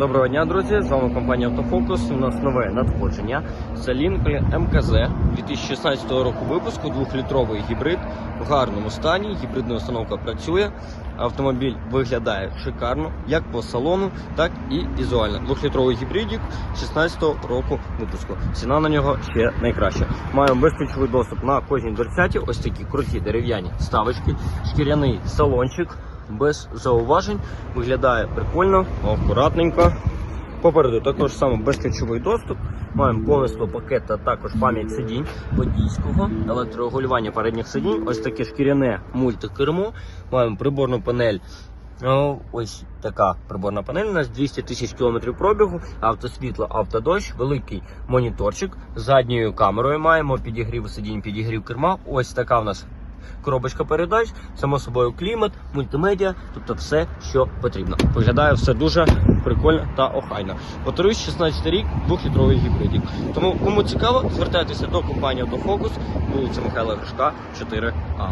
Доброго дня, друзі! З вами компанія Автофокус. У нас нове надходження. Це Lincoln МКЗ 2016 року випуску, 2-літровий гібрид в гарному стані. Гібридна установка працює. Автомобіль виглядає шикарно, як по салону, так і візуально. 2-літровий гібридік 16 року випуску. Ціна на нього ще найкраща. Маємо безключовий доступ на кожній дверцяті. Ось такі круті дерев'яні ставочки, шкіряний салончик без зауважень. Виглядає прикольно, акуратненько. Попереду також саме безключовий доступ. Маємо повністю пакет, а також пам'ять сидінь водійського, електрорегулювання передніх сидінь, ось таке шкіряне мультикермо. Маємо приборну панель. Ось така приборна панель. У нас 200 тисяч кілометрів пробігу, автосвітло, автодощ, великий моніторчик задньою камерою. Маємо підігрів сидінь, підігрів керма. Ось така в нас коробочка передач, само собою клімат, мультимедіа, тобто все, що потрібно. Виглядає все дуже прикольно та охайно. Повторюсь, 16 рік, 2-літровий гібридік. Тому кому цікаво, звертайтеся до компанії Автофокус, вулиця Михайла Гришка, 4А.